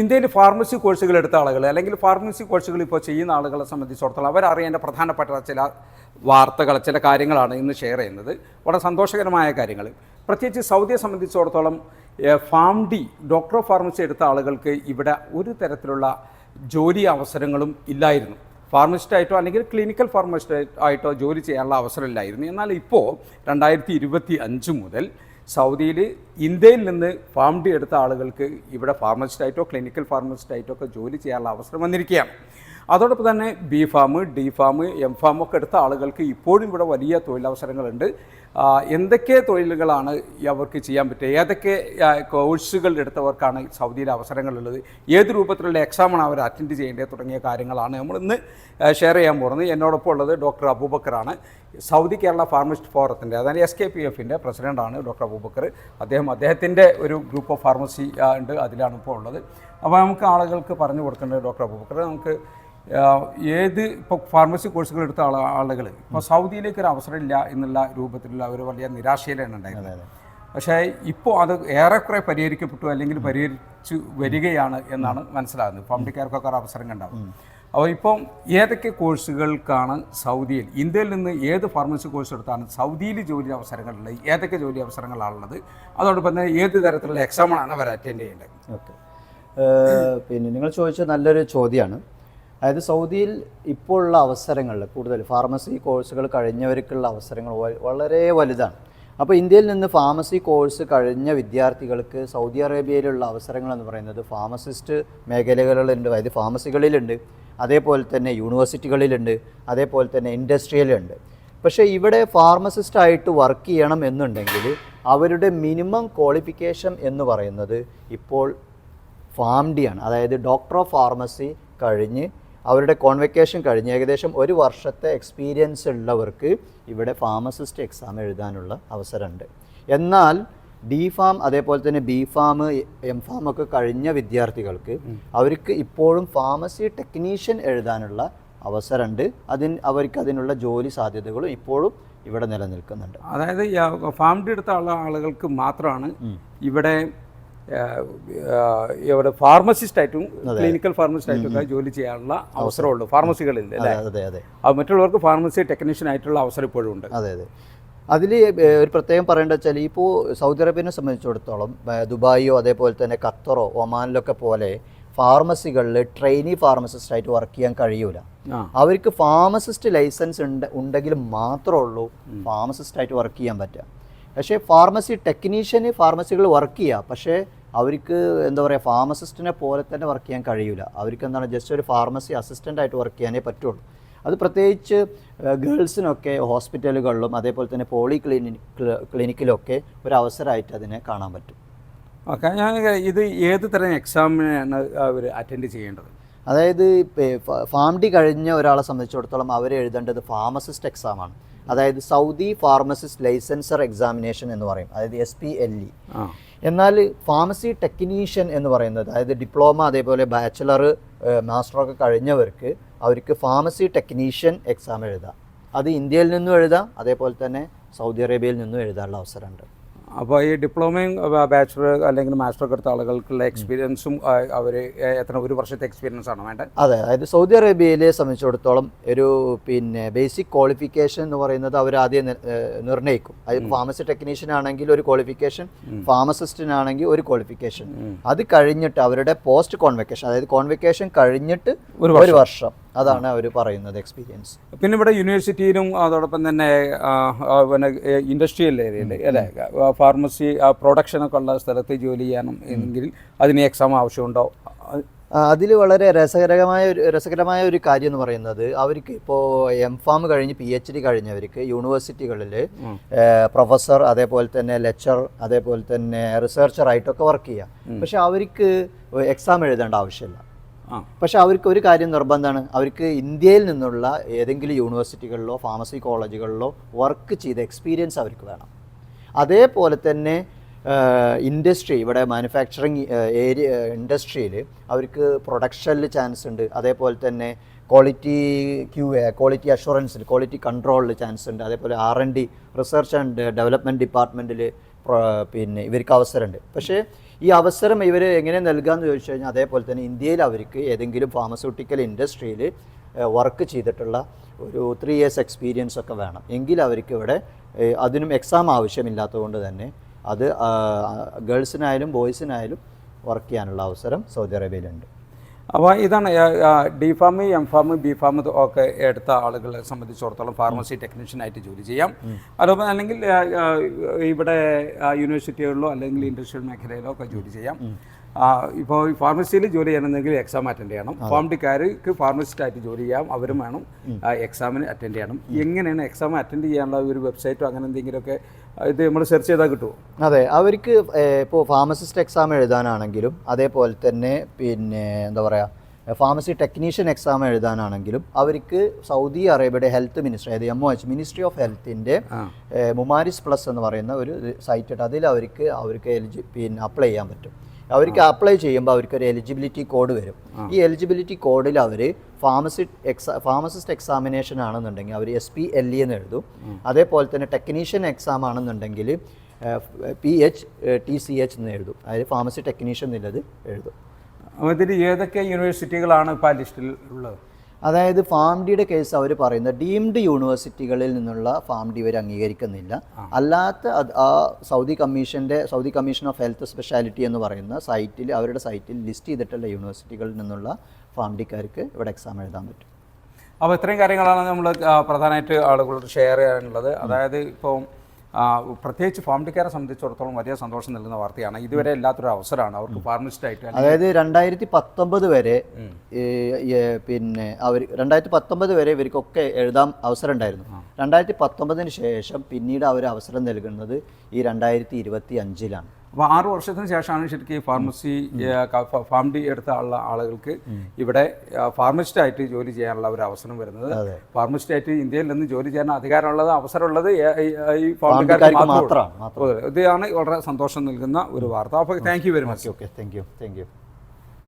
ഇന്ത്യയിൽ ഫാർമസി കോഴ്സുകൾ എടുത്ത ആളുകൾ അല്ലെങ്കിൽ ഫാർമസി കോഴ്സുകൾ ഇപ്പോൾ ചെയ്യുന്ന ആളുകളെ സംബന്ധിച്ചിടത്തോളം അവരറിയേണ്ട പ്രധാനപ്പെട്ട ചില വാർത്തകൾ ചില കാര്യങ്ങളാണ് ഇന്ന് ഷെയർ ചെയ്യുന്നത്. വളരെ സന്തോഷകരമായ കാര്യങ്ങൾ. പ്രത്യേകിച്ച് സൗദിയെ സംബന്ധിച്ചിടത്തോളം pharm D doctor of pharmacy എടുത്ത ആളുകൾക്ക് ഇവിടെ ഒരു തരത്തിലുള്ള ജോലി അവസരങ്ങളും ഇല്ലായിരുന്നു. ഫാർമസിസ്റ്റായിട്ടോ അല്ലെങ്കിൽ ക്ലിനിക്കൽ ഫാർമസിസ്റ്റ് ആയിട്ടോ ജോലി ചെയ്യാനുള്ള അവസരമില്ലായിരുന്നു എന്നാൽ ഇപ്പോൾ രണ്ടായിരത്തി ഇരുപത്തി അഞ്ച് മുതൽ സൗദിയിൽ ഇന്ത്യയിൽ നിന്ന് ഫാം ഡി എടുത്ത ആളുകൾക്ക് ഇവിടെ ഫാർമസിസ്റ്റ് ആയിട്ടോ ക്ലിനിക്കൽ ഫാർമസിസ്റ്റ് ആയിട്ടോ ഒക്കെ ജോലി ചെയ്യാനുള്ള അവസരം വന്നിരിക്കുകയാണ്. അതോടൊപ്പം തന്നെ B pharm D pharm M pharm ഒക്കെ എടുത്ത ആളുകൾക്ക് ഇപ്പോഴും ഇവിടെ വലിയ തൊഴിലവസരങ്ങളുണ്ട്. എന്തൊക്കെ തൊഴിലുകളാണ് അവർക്ക് ചെയ്യാൻ പറ്റുക ഏതൊക്കെ കോഴ്സുകൾ എടുത്തവർക്കാണ് സൗദിയിൽ അവസരങ്ങളുള്ളത് ഏത് രൂപത്തിലുള്ള എക്സാമാണ് അവർ അറ്റൻഡ് ചെയ്യേണ്ടത് തുടങ്ങിയ കാര്യങ്ങളാണ് നമ്മൾ ഇന്ന് ഷെയർ ചെയ്യാൻ പോകുന്നത്. എന്നോടൊപ്പം ഉള്ളത് ഡോക്ടർ അബൂബക്കറാണ്. സൗദി കേരള ഫാർമസിസ്റ്റ് ഫോറത്തിന്റെ അതായത് എസ് കെ പി എഫിന്റെ പ്രസിഡന്റാണ് ഡോക്ടർ അബൂബക്കർ. അദ്ദേഹം അദ്ദേഹത്തിന്റെ ഒരു ഗ്രൂപ്പ് ഓഫ് ഫാർമസി ഉണ്ട് അതിലാണ് ഇപ്പോൾ ഉള്ളത്. അപ്പോൾ നമുക്ക് ആളുകൾക്ക് പറഞ്ഞു കൊടുക്കേണ്ടത് ഡോക്ടർ അബൂബക്കർ. നമുക്ക് ഏത് ഇപ്പോൾ ഫാർമസി കോഴ്സുകൾ എടുത്ത ആള ആളുകൾ ഇപ്പോൾ സൗദിയിലേക്ക് ഒരു അവസരമില്ല എന്നുള്ള രൂപത്തിലുള്ള ഒരു വലിയ നിരാശയിലാണ് ഉണ്ടായിരുന്നത്. പക്ഷേ ഇപ്പോൾ അത് ഏറെക്കുറെ പരിഹരിക്കപ്പെട്ടു അല്ലെങ്കിൽ പരിഹരിച്ചു വരികയാണ് എന്നാണ് മനസ്സിലാകുന്നത്. പബ്ലിക്കാർക്കൊക്കെ ഒരു അവസരം കണ്ടാവും. അപ്പോൾ ഇപ്പം ഏതൊക്കെ കോഴ്സുകൾക്കാണ് സൗദിയിൽ ഇന്ത്യയിൽ നിന്ന് ഏത് ഫാർമസി കോഴ്സ് എടുത്താണ് സൗദിയിൽ ജോലി അവസരങ്ങളുള്ളത് ഏതൊക്കെ ജോലി അവസരങ്ങളാണുള്ളത് അതോടൊപ്പം തന്നെ ഏത് തരത്തിലുള്ള എക്സാമാണ് അവർ അറ്റൻഡ് ചെയ്യേണ്ടത്? ഓക്കെ. പിന്നെ നിങ്ങൾ ചോദിച്ച നല്ലൊരു ചോദ്യമാണ് അതായത് സൗദിയിൽ ഇപ്പോൾ ഉള്ള അവസരങ്ങൾ കൂടുതൽ ഫാർമസി കോഴ്സുകൾ കഴിഞ്ഞവർക്കുള്ള അവസരങ്ങൾ വളരെ വലുതാണ്. അപ്പോൾ ഇന്ത്യയിൽ നിന്ന് ഫാർമസി കോഴ്സ് കഴിഞ്ഞ വിദ്യാർത്ഥികൾക്ക് സൗദി അറേബ്യയിലുള്ള അവസരങ്ങൾ എന്ന് പറയുന്നത് ഫാർമസിസ്റ്റ് മേഖലകളിലുണ്ട് അതായത് ഫാർമസികളിലുണ്ട് അതേപോലെ തന്നെ യൂണിവേഴ്സിറ്റികളിലുണ്ട് അതേപോലെ തന്നെ ഇൻഡസ്ട്രിയിലുണ്ട് പക്ഷേ ഇവിടെ ഫാർമസിസ്റ്റ് ആയിട്ട് വർക്ക് ചെയ്യണം എന്നുണ്ടെങ്കിൽ അവരുടെ മിനിമം ക്വാളിഫിക്കേഷൻ എന്ന് പറയുന്നത് ഇപ്പോൾ ഫാം ഡി ആണ് അതായത് ഡോക്ടർ ഓഫ് ഫാർമസി കഴിഞ്ഞ് അവരുടെ കോൺവെക്കേഷൻ കഴിഞ്ഞ് ഏകദേശം ഒരു വർഷത്തെ എക്സ്പീരിയൻസ് ഉള്ളവർക്ക് ഇവിടെ ഫാർമസിസ്റ്റ് എക്സാം എഴുതാനുള്ള അവസരമുണ്ട്. എന്നാൽ ഡി ഫാം അതേപോലെ തന്നെ ബി ഫാം എം ഫാം ഒക്കെ കഴിഞ്ഞ വിദ്യാർത്ഥികൾക്ക് അവർക്ക് ഇപ്പോഴും ഫാർമസി ടെക്നീഷ്യൻ എഴുതാനുള്ള അവസരമുണ്ട്. അതിന് അവർക്ക് അതിനുള്ള ജോലി സാധ്യതകളും ഇപ്പോഴും ഇവിടെ നിലനിൽക്കുന്നുണ്ട്. അതായത് ഫാം എടുത്ത ആളുകൾക്ക് മാത്രമാണ് ഇവിടെ ഇവിടെ ഫാർമസിസ്റ്റ് ആയിട്ടും ക്ലിനിക്കൽ ഫാർമസിസ്റ്റ് ആയിട്ടും ഒക്കെ ജോലി ചെയ്യാനുള്ള അവസരമുള്ളൂ. ഫാർമസികളിൽ അല്ലേ? അത് മറ്റുള്ളവർക്ക് ഫാർമസി ടെക്നീഷ്യൻ ആയിട്ടുള്ള അവസരം ഇപ്പോഴും ഉണ്ട്. അതെ അതെ. അതിൽ ഒരു പ്രത്യേകം പറയേണ്ടത് വെച്ചാൽ ഇപ്പോൾ സൗദി അറേബ്യനെ സംബന്ധിച്ചിടത്തോളം ദുബായിയോ അതേപോലെ തന്നെ ഖത്തറോ ഒമാനിലൊക്കെ പോലെ ഫാർമസികളിൽ ട്രെയിനി ഫാർമസിസ്റ്റ് ആയിട്ട് വർക്ക് ചെയ്യാൻ കഴിയൂല. അവർക്ക് ഫാർമസിസ്റ്റ് ലൈസൻസ് ഉണ്ട് ഉണ്ടെങ്കിൽ മാത്രമേ ഉള്ളൂ ഫാർമസിസ്റ്റ് ആയിട്ട് വർക്ക് ചെയ്യാൻ പറ്റുക. പക്ഷേ ഫാർമസി ടെക്നീഷ്യന് ഫാർമസികൾ വർക്ക് ചെയ്യുക പക്ഷേ അവർക്ക് എന്താ പറയുക ഫാർമസിസ്റ്റിനെ പോലെ തന്നെ വർക്ക് ചെയ്യാൻ കഴിയില്ല അവർക്ക് എന്താണ് ജസ്റ്റ് ഒരു ഫാർമസി അസിസ്റ്റന്റ് ആയിട്ട് വർക്ക് ചെയ്യാനേ പറ്റുള്ളൂ. അത് പ്രത്യേകിച്ച് ഗേൾസിനൊക്കെ ഹോസ്പിറ്റലുകളിലും അതേപോലെ തന്നെ പോളി ക്ലിനിക് ക്ലിനിക്കിലൊക്കെ ഒരു അവസരമായിട്ട് അതിനെ കാണാൻ പറ്റും. ഓക്കെ ഞാൻ ഇത് ഏത് തരം എക്സാമിനാണ് അവർ അറ്റൻഡ് ചെയ്യേണ്ടത്? അതായത് ഫാം ഡി കഴിഞ്ഞ ഒരാളെ സംബന്ധിച്ചിടത്തോളം അവർ എഴുതേണ്ടത് ഫാർമസിസ്റ്റ് എക്സാമാണ് അതായത് സൗദി ഫാർമസിസ്റ്റ് ലൈസൻസർ എക്സാമിനേഷൻ എന്ന് പറയും. അതായത് എസ് പി എൽ ഇ എന്നാൽ ഫാർമസി ടെക്നീഷ്യൻ എന്ന് പറയുന്നത് അതായത് ഡിപ്ലോമ അതേപോലെ ബാച്ചിലർ മാസ്റ്ററൊക്കെ കഴിഞ്ഞവർക്ക് അവർക്ക് ഫാർമസി ടെക്നീഷ്യൻ എക്സാം എഴുതാം. അത് ഇന്ത്യയിൽ നിന്നും എഴുതാം അതേപോലെ തന്നെ സൗദി അറേബ്യയിൽ നിന്നും എഴുതാനുള്ള അവസരമുണ്ട്. അപ്പോൾ ഈ ഡിപ്ലോമയും ബാച്ചുലർ അല്ലെങ്കിൽ മാസ്റ്റർ ഒക്കെ എടുത്ത ആളുകൾക്കുള്ള എക്സ്പീരിയൻസും അവർ എത്ര ഒരു വർഷത്തെ എക്സ്പീരിയൻസ് ആണോ വേണ്ടത്? അതെ അതായത് സൗദി അറേബ്യയിലെ സംബന്ധിച്ചിടത്തോളം ഒരു പിന്നെ ബേസിക് ക്വാളിഫിക്കേഷൻ എന്ന് പറയുന്നത് അവർ ആദ്യം നിർണയിക്കും. അതായത് ഫാർമസി ടെക്നീഷ്യൻ ആണെങ്കിൽ ഒരു ക്വാളിഫിക്കേഷൻ ഫാർമസിസ്റ്റിനാണെങ്കിൽ ഒരു ക്വാളിഫിക്കേഷൻ അത് കഴിഞ്ഞിട്ട് അവരുടെ പോസ്റ്റ് കോൺവെക്കേഷൻ അതായത് കോൺവെക്കേഷൻ കഴിഞ്ഞിട്ട് ഒരു വർഷം. അതാണ് അവർ പറയുന്നത് എക്സ്പീരിയൻസ് പിന്നെ ഇവിടെ യൂണിവേഴ്സിറ്റിയിലും അതോടൊപ്പം തന്നെ പിന്നെ ഇൻഡസ്ട്രിയൽ ഏരിയയിൽ അല്ലേ? ഫാർമസി പ്രൊഡക്ഷനൊക്കെ ഉള്ള സ്ഥലത്ത് ജോലി ചെയ്യണം എങ്കിൽ അതിന് എക്സാം ആവശ്യമുണ്ടോ? അത് അതിൽ വളരെ രസകരമായ ഒരു രസകരമായ ഒരു കാര്യം എന്ന് പറയുന്നത് അവർക്ക് ഇപ്പോൾ എം ഫാം കഴിഞ്ഞ് പി എച്ച് ഡി കഴിഞ്ഞവർക്ക് യൂണിവേഴ്സിറ്റികളിൽ പ്രൊഫസർ അതേപോലെ തന്നെ ലെക്ചർ അതേപോലെ തന്നെ റിസർച്ചറായിട്ടൊക്കെ വർക്ക് ചെയ്യാം. പക്ഷെ അവർക്ക് എക്സാം എഴുതേണ്ട ആവശ്യമില്ല. പക്ഷെ അവർക്ക് ഒരു കാര്യം നിർബന്ധമാണ്. അവർക്ക് ഇന്ത്യയിൽ നിന്നുള്ള ഏതെങ്കിലും യൂണിവേഴ്സിറ്റികളിലോ ഫാർമസി കോളേജുകളിലോ വർക്ക് ചെയ്ത എക്സ്പീരിയൻസ് അവർക്ക് വേണം. അതേപോലെ തന്നെ ഇൻഡസ്ട്രി ഇവിടെ മാനുഫാക്ചറിങ് ഏരിയ ഇൻഡസ്ട്രിയിൽ അവർക്ക് പ്രൊഡക്ഷനിൽ ചാൻസ് ഉണ്ട്. അതേപോലെ തന്നെ ക്വാളിറ്റി ക്യൂ ക്വാളിറ്റി അഷുറൻസിൽ ക്വാളിറ്റി കൺട്രോളിൽ ചാൻസ് ഉണ്ട്. അതേപോലെ R N D research and development ഡിപ്പാർട്ട്മെന്റിൽ പിന്നെ ഇവർക്ക് അവസരമുണ്ട്. പക്ഷേ ഈ അവസരം ഇവർ എങ്ങനെ നൽകാമെന്ന് ചോദിച്ചു കഴിഞ്ഞാൽ അതേപോലെ തന്നെ ഇന്ത്യയിൽ അവർക്ക് ഏതെങ്കിലും ഫാർമസ്യൂട്ടിക്കൽ ഇൻഡസ്ട്രിയിൽ വർക്ക് ചെയ്തിട്ടുള്ള ഒരു ത്രീ ഇയേഴ്സ് എക്സ്പീരിയൻസ് ഒക്കെ വേണം. എങ്കിൽ അവർക്ക് ഇവിടെ അതിനും എക്സാം ആവശ്യമില്ലാത്തതുകൊണ്ട് തന്നെ അത് ഗേൾസിനായാലും ബോയ്സിനായാലും വർക്ക് ചെയ്യാനുള്ള അവസരം സൗദി അറേബ്യയിലുണ്ട്. അപ്പോൾ ഇതാണ് D pharm M pharm B pharm ഒക്കെ എടുത്ത ആളുകളെ സംബന്ധിച്ചിടത്തോളം ഫാർമസി ടെക്നീഷ്യൻ ആയിട്ട് ജോലി ചെയ്യാം. അതോടൊപ്പം അല്ലെങ്കിൽ ഇവിടെ യൂണിവേഴ്സിറ്റികളിലോ അല്ലെങ്കിൽ ഇൻഡസ്ട്രിയൽ മേഖലയിലോ ഒക്കെ ജോലി ചെയ്യാം. ഇപ്പോൾ ഫാർമസിയിൽ ജോലി ചെയ്യണമെങ്കിൽ എക്സാം അറ്റൻഡ് ചെയ്യണം. ഫാം ഡിക്കാർക്ക് ഫാർമസിസ്റ്റായിട്ട് ജോലി ചെയ്യാം. അവരും വേണം എക്സാമിന് അറ്റൻഡ് ചെയ്യണം. എങ്ങനെയാണ് എക്സാം അറ്റൻഡ് ചെയ്യാനുള്ള ഒരു വെബ്സൈറ്റോ അങ്ങനെ എന്തെങ്കിലുമൊക്കെ ഇത് നമ്മൾ സെർച്ച് ചെയ്താൽ കിട്ടുമോ അതെ അവർക്ക് ഇപ്പോൾ ഫാർമസിസ്റ്റ് എക്സാം എഴുതാനാണെങ്കിലും അതേപോലെ തന്നെ പിന്നെ എന്താ പറയുക ഫാർമസി ടെക്നീഷ്യൻ എക്സാം എഴുതാനാണെങ്കിലും അവർക്ക് സൗദി അറേബ്യയുടെ ഹെൽത്ത് മിനിസ്ട്രി അതായത് M O H ministry of ഹെൽത്തിന്റെ മുമാരിസ് പ്ലസ് എന്ന് പറയുന്ന ഒരു സൈറ്റ് ഉണ്ട് അതിൽ അവർക്ക് അവർക്ക് എലിജി പിന്നെ അപ്ലൈ ചെയ്യാൻ പറ്റും. അവർക്ക് അപ്ലൈ ചെയ്യുമ്പോൾ അവർക്കൊരു എലിജിബിലിറ്റി കോഡ് വരും. ഈ എലിജിബിലിറ്റി കോഡിൽ അവർ ഫാർമസി എക്സാ ഫാർമസിസ്റ്റ് എക്സാമിനേഷൻ ആണെന്നുണ്ടെങ്കിൽ അവർ എസ് പി എൽ ഇ എന്ന് എഴുതും. അതേപോലെ തന്നെ ടെക്നീഷ്യൻ എക്സാം ആണെന്നുണ്ടെങ്കിൽ P H T C H എന്ന് എഴുതും. അതായത് ഫാർമസി ടെക്നീഷ്യൻ എന്നുള്ളത് എഴുതും. അപ്പോൾ ഇതിൽ ഏതൊക്കെ യൂണിവേഴ്സിറ്റികളാണ് ഇപ്പോൾ ആ ലിസ്റ്റിൽ ഉള്ളത്? അതായത് ഫാം ഡിയുടെ കേസ് അവർ പറയുന്നത് ഡീംഡ് യൂണിവേഴ്സിറ്റികളിൽ നിന്നുള്ള ഫാം ഡി ഇവർ അംഗീകരിക്കുന്നില്ല. അല്ലാത്ത ആ സൗദി കമ്മീഷന്റെ Saudi commission of health speciality എന്ന് പറയുന്ന സൈറ്റിൽ അവരുടെ സൈറ്റിൽ ലിസ്റ്റ് ചെയ്തിട്ടുള്ള യൂണിവേഴ്സിറ്റികളിൽ നിന്നുള്ള ഫാം ഡിക്കാർക്ക് ഇവിടെ എക്സാം എഴുതാൻ പറ്റും. അപ്പോൾ ഇത്രയും കാര്യങ്ങളാണ് നമ്മൾ പ്രധാനമായിട്ട് ആളുകളോട് ഷെയർ ചെയ്യാനുള്ളത്. അതായത് ഇപ്പം പ്രത്യേകിച്ച് ഫാം ഡിക്കാരെ സംബന്ധിച്ചിടത്തോളം വലിയ സന്തോഷം നൽകുന്ന വാർത്തയാണ്. ഇതുവരെ ഇല്ലാത്തൊരു അവസരമാണ് അവർക്ക് ഫാർമിസ്റ്റ് ആയിട്ട് അതായത് രണ്ടായിരത്തി പത്തൊമ്പത് വരെ പിന്നെ അവർ രണ്ടായിരത്തി പത്തൊമ്പത് വരെ ഇവർക്കൊക്കെ എഴുതാൻ അവസരം ഉണ്ടായിരുന്നു രണ്ടായിരത്തി പത്തൊമ്പതിന് ശേഷം പിന്നീട് അവർ അവസരം നൽകുന്നത് ഈ രണ്ടായിരത്തി ഇരുപത്തി അഞ്ചിലാണ് അപ്പോൾ ആറു വർഷത്തിന് ശേഷമാണ് ശരിക്കും ഈ ഫാർമസി ഫാം ഡി എടുത്ത ഉള്ള ആളുകൾക്ക് ഇവിടെ ഫാർമസിസ്റ്റ് ആയിട്ട് ജോലി ചെയ്യാനുള്ള ഒരു അവസരം വരുന്നത്. ഫാർമസിസ്റ്റ് ആയിട്ട് ഇന്ത്യയിൽ നിന്ന് ജോലി ചെയ്യാൻ അധികാരമുള്ളത് അവസരമുള്ളത് ഈ- ഈ- ഈ ഫാം ഡിക്കാർക്ക് ഡിക്കാർക്ക് മാത്രമാണ് വളരെ സന്തോഷം നൽകുന്ന ഒരു വാർത്ത. അപ്പോൾ thank you very much okay thank you thank you